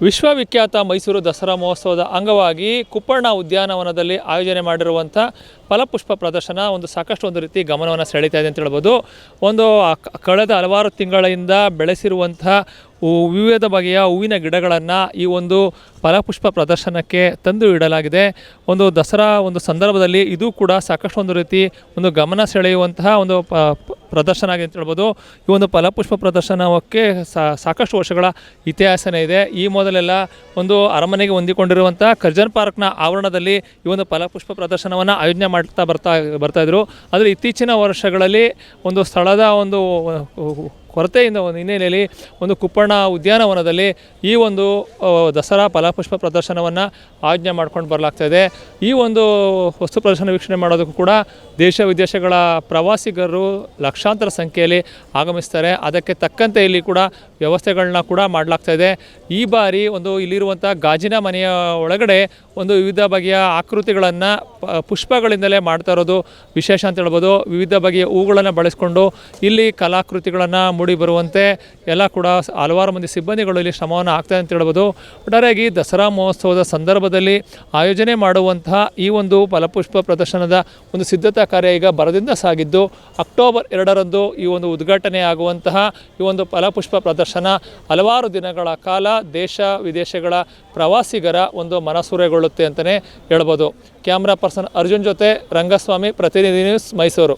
ವಿಶ್ವವಿಖ್ಯಾತ ಮೈಸೂರು ದಸರಾ ಮಹೋತ್ಸವದ ಅಂಗವಾಗಿ ಕುಪ್ಪಣ್ಣ ಉದ್ಯಾನವನದಲ್ಲಿ ಆಯೋಜನೆ ಮಾಡಿರುವಂಥ ಫಲಪುಷ್ಪ ಪ್ರದರ್ಶನ ಒಂದು ಸಾಕಷ್ಟು ಒಂದು ರೀತಿ ಗಮನವನ್ನು ಸೆಳೀತಾ ಇದೆ ಅಂತ ಹೇಳ್ಬೋದು. ಒಂದು ಕಳೆದ ಹಲವಾರು ತಿಂಗಳಿಂದ ಬೆಳೆಸಿರುವಂಥ ವಿವಿಧ ಬಗೆಯ ಹೂವಿನ ಗಿಡಗಳನ್ನು ಈ ಒಂದು ಫಲಪುಷ್ಪ ಪ್ರದರ್ಶನಕ್ಕೆ ತಂದು ಇಡಲಾಗಿದೆ. ಒಂದು ದಸರಾ ಒಂದು ಸಂದರ್ಭದಲ್ಲಿ ಇದು ಕೂಡ ಸಾಕಷ್ಟು ಒಂದು ರೀತಿ ಒಂದು ಗಮನ ಸೆಳೆಯುವಂತಹ ಒಂದು ಪ- ಪ್ರದರ್ಶನ ಆಗಿದೆ ಅಂತ ಹೇಳ್ಬೋದು. ಈ ಒಂದು ಫಲಪುಷ್ಪ ಪ್ರದರ್ಶನಕ್ಕೆ ಸಾಕಷ್ಟು ವರ್ಷಗಳ ಇತಿಹಾಸನೇ ಇದೆ. ಈ ಮೊದಲೆಲ್ಲ ಒಂದು ಅರಮನೆಗೆ ಹೊಂದಿಕೊಂಡಿರುವಂಥ ಕರ್ಜನ್ ಪಾರ್ಕ್ನ ಆವರಣದಲ್ಲಿ ಈ ಒಂದು ಫಲಪುಷ್ಪ ಪ್ರದರ್ಶನವನ್ನು ಆಯೋಜನೆ ಮಾಡ್ತಾ ಬರ್ತಾ ಬರ್ತಾಯಿದ್ರು ಆದರೆ ಇತ್ತೀಚಿನ ವರ್ಷಗಳಲ್ಲಿ ಒಂದು ಸ್ಥಳದ ಒಂದು ಕೊರತೆಯಿಂದ ಒಂದು ಹಿನ್ನೆಲೆಯಲ್ಲಿ ಒಂದು ಕುಪ್ಪಣ್ಣ ಉದ್ಯಾನವನದಲ್ಲಿ ಈ ಒಂದು ದಸರಾ ಫಲಪುಷ್ಪ ಪ್ರದರ್ಶನವನ್ನು ಆಯೋಜನೆ ಮಾಡ್ಕೊಂಡು ಬರಲಾಗ್ತಾ ಇದೆ. ಈ ಒಂದು ವಸ್ತು ಪ್ರದರ್ಶನ ವೀಕ್ಷಣೆ ಮಾಡೋದಕ್ಕೂ ಕೂಡ ದೇಶ ವಿದೇಶಗಳ ಪ್ರವಾಸಿಗರು ಲಕ್ಷಾಂತರ ಸಂಖ್ಯೆಯಲ್ಲಿ ಆಗಮಿಸ್ತಾರೆ. ಅದಕ್ಕೆ ತಕ್ಕಂತೆ ಇಲ್ಲಿ ಕೂಡ ವ್ಯವಸ್ಥೆಗಳನ್ನ ಕೂಡ ಮಾಡಲಾಗ್ತಾ ಇದೆ. ಈ ಬಾರಿ ಒಂದು ಇಲ್ಲಿರುವಂಥ ಗಾಜಿನ ಮನೆಯ ಒಳಗಡೆ ಒಂದು ವಿವಿಧ ಬಗೆಯ ಆಕೃತಿಗಳನ್ನು ಪುಷ್ಪಗಳಿಂದಲೇ ಮಾಡ್ತಾ ಇರೋದು ವಿಶೇಷ ಅಂತ ಹೇಳ್ಬೋದು. ವಿವಿಧ ಬಗೆಯ ಹೂಗಳನ್ನು ಬಳಸ್ಕೊಂಡು ಇಲ್ಲಿ ಕಲಾಕೃತಿಗಳನ್ನು ಮೂಡಿ ಬರುವಂತೆ ಎಲ್ಲ ಕೂಡ ಹಲವಾರು ಮಂದಿ ಸಿಬ್ಬಂದಿಗಳು ಇಲ್ಲಿ ಶ್ರಮವನ್ನು ಆಗ್ತದೆ ಅಂತ ಹೇಳ್ಬೋದು. ಒಟ್ಟಾರೆಯಾಗಿ ದಸರಾ ಮಹೋತ್ಸವದ ಸಂದರ್ಭದಲ್ಲಿ ಆಯೋಜನೆ ಮಾಡುವಂತಹ ಈ ಒಂದು ಫಲಪುಷ್ಪ ಪ್ರದರ್ಶನದ ಒಂದು ಸಿದ್ಧತಾ ಕಾರ್ಯ ಈಗ ಬರದಿಂದ ಸಾಗಿದ್ದು, ಅಕ್ಟೋಬರ್ ಎರಡರಂದು ಈ ಒಂದು ಉದ್ಘಾಟನೆ ಆಗುವಂತಹ ಈ ಒಂದು ಫಲಪುಷ್ಪ ಪ್ರದರ್ಶನ ಹಲವಾರು ದಿನಗಳ ಕಾಲ ದೇಶ ವಿದೇಶಗಳ ಪ್ರವಾಸಿಗರ ಒಂದು ಮನಸೂರೆಗೊಳ್ಳುತ್ತೆ ಅಂತಲೇ ಹೇಳ್ಬೋದು. ಕ್ಯಾಮ್ರಾ ಪರ್ಸನ್ ಅರ್ಜುನ್ ಜೊತೆ ರಂಗಸ್ವಾಮಿ, ಪ್ರತಿನಿಧಿ ನ್ಯೂಸ್ ಮೈಸೂರು.